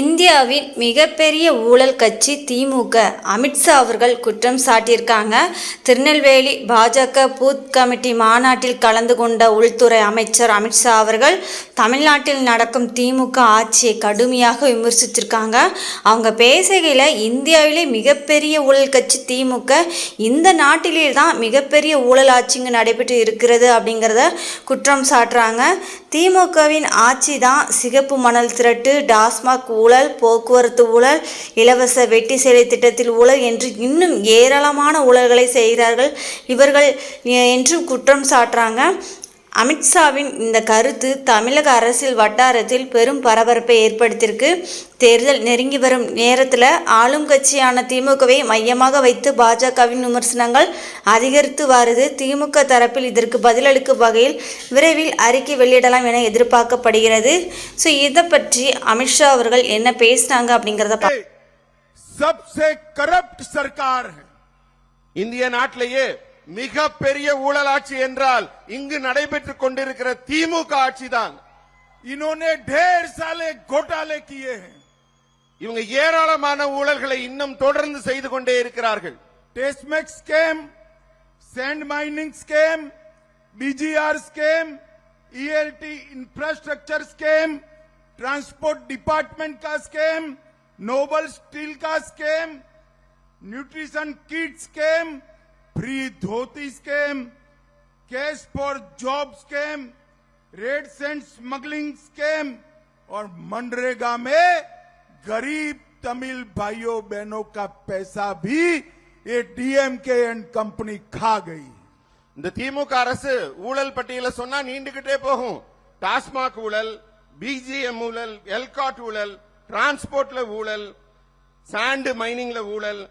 இந்த இந்தியாவின் மிகப்பெரிய ஊழல் கட்சி திமுக. அமித்ஷா அவர்கள் குற்றம் சாட்டியிருக்காங்க. திருநெல்வேலி பாஜக பூத் கமிட்டி மாநாட்டில் கலந்து கொண்ட உள்துறை அமைச்சர் அமித்ஷா அவர்கள் தமிழ்நாட்டில் நடக்கும் திமுக ஆட்சியை கடுமையாக விமர்சிச்சிருக்காங்க. அவங்க பேசுகையில் இந்தியாவிலே மிகப்பெரிய ஊழல் கட்சி திமுக இந்த நாட்டிலே தான் மிகப்பெரிய ஊழல் ஆட்சிங்க நடைபெற்று இருக்கிறது அப்படிங்கிறத குற்றம் சாட்டுறாங்க. திமுகவின் ஆட்சி தான் சிகப்பு மணல் திரட்டு டாஸ்மாக் ஊழல் போக்குவரத்து ஊழல் இலவச வெட்டி சேலை திட்டத்தில் ஊழல் என்று இன்னும் ஏராளமான ஊழல்களை செய்கிறார்கள். இவர்கள் என்று குற்றம் சாட்டுறாங்க. அமித்ஷாவின் இந்த கருத்து தமிழக அரசியல் வட்டாரத்தில் பெரும் பரபரப்பை ஏற்படுத்தியிருக்கு. தேர்தல் நெருங்கி வரும் நேரத்தில் ஆளும் கட்சியான திமுகவை மையமாக வைத்து பாஜகவின் விமர்சனங்கள் அதிகரித்து வருது. திமுக தரப்பில் இதற்கு பதிலளிக்கும் வகையில் விரைவில் அறிக்கை வெளியிடலாம் என எதிர்பார்க்கப்படுகிறது. ஸோ இதை பற்றி அமித்ஷா அவர்கள் என்ன பேசினாங்க அப்படிங்கிறத சர்க்கார். இந்திய நாட்டிலேயே மிகப்பெரிய ஊழலாட்சி என்றால் இங்கு நடைபெற்றுக் கொண்டிருக்கிற திமுக ஆட்சிதான் इन्होंने ढेर साले घोटाले किए हैं இவங்க ஏராளமான ஊழல்களை இன்னும் தொடர்ந்து செய்து கொண்டே இருக்கிறார்கள் TASMAC scam sand mining scam BGR scam ELT infrastructure scam transport department का स्कैम नोबल स्टील का scam nutrition kit scam free dhoti scam cash for job scam red sand smuggling scam और मनरेगा में गरीब तमिल भाइयों बहनों का पैसा भी ये डीएमके एंड कंपनी खा गई இந்த திமுக அரசு ஊழல் பட்டியல சொன்னா நீண்டுகிட்டே போகும் டாஸ்மாக் ஊழல் பிஜிஎம் ஊழல் எல்காட் ஊழல் டிரான்ஸ்போர்ட்ல ஊழல் சாண்டு மைனிங்ல ஊழல்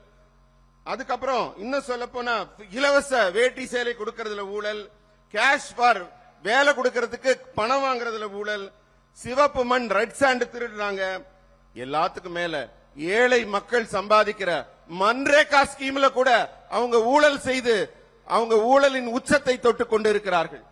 அதுக்கப்புறம் இன்னும் சொல்ல போனா இலவச வேட்டி சேலை கொடுக்கறதுல ஊழல் கேஷ் ஃபார் வேலை கொடுக்கறதுக்கு பணம் வாங்குறதுல ஊழல் சிவப்பு மண் ரெட் சாண்ட் திருடுறாங்க. எல்லாத்துக்கும் மேல ஏழை மக்கள் சம்பாதிக்கிற மன்ரேகா ஸ்கீம்ல கூட அவங்க ஊழல் செய்து அவங்க ஊழலின் உச்சத்தை தொட்டு கொண்டிருக்கிறார்கள்.